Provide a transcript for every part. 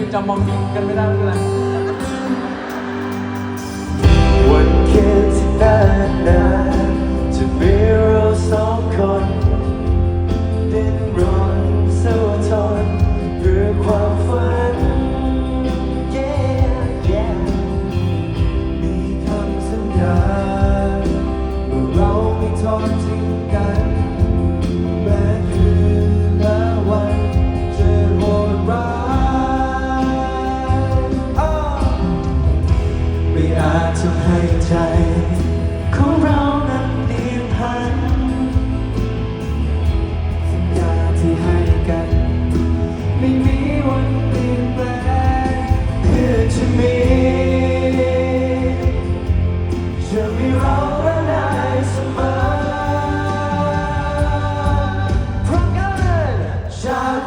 ยังจำมองกินกันไม่ได้ไเป็รือคว yeah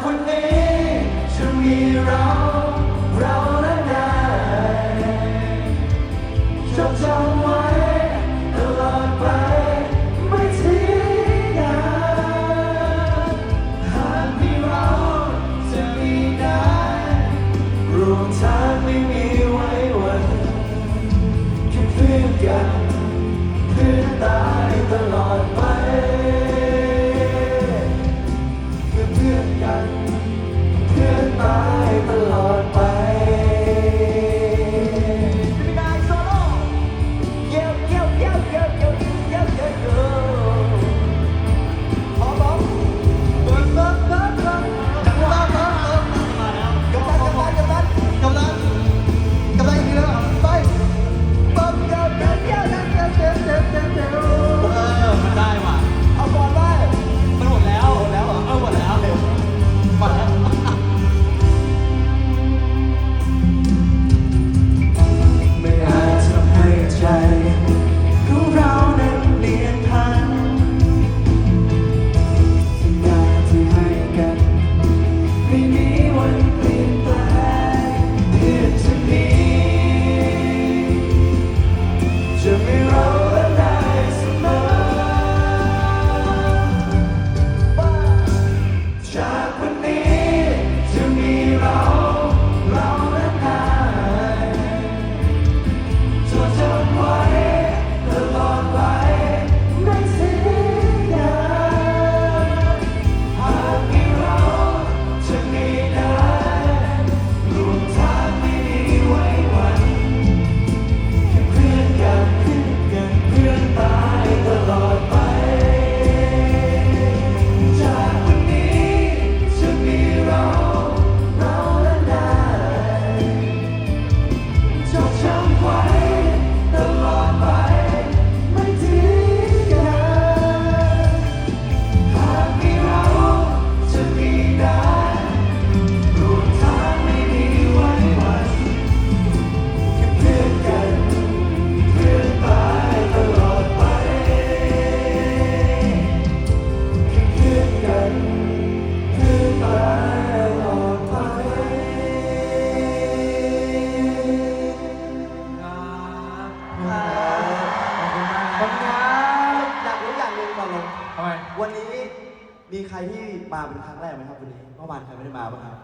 คนเองจะมีเราเราและจดจำไว้ตลอดไปไม่ทิ้งกันหากมีเราจะมีนายรวมทางไม่มีวันแค่เพื่อนกันเพื่อนตายตลอดไป God. วันนี้มีใครที่มาเป็นครั้งแรกไหมครับวันนี้เมื่อวานใครไม่ได้มาบ้างครับ